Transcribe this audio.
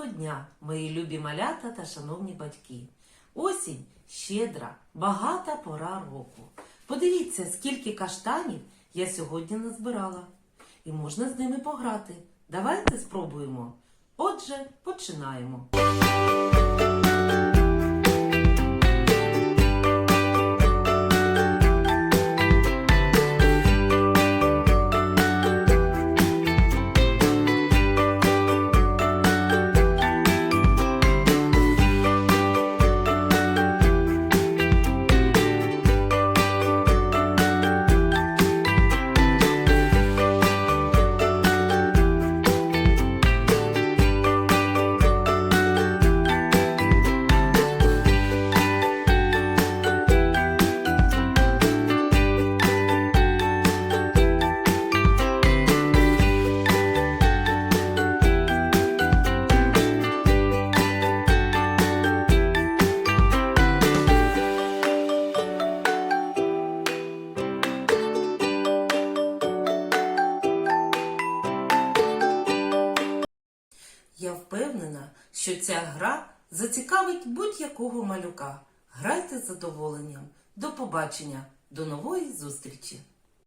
Доброго дня, мої любі малята та шановні батьки. Осінь щедра, багата пора року. Подивіться, скільки каштанів я сьогодні назбирала. І можна з ними пограти. Давайте спробуємо. Отже, починаємо. Я впевнена, що ця гра зацікавить будь-якого малюка. Грайте з задоволенням. До побачення, до нової зустрічі!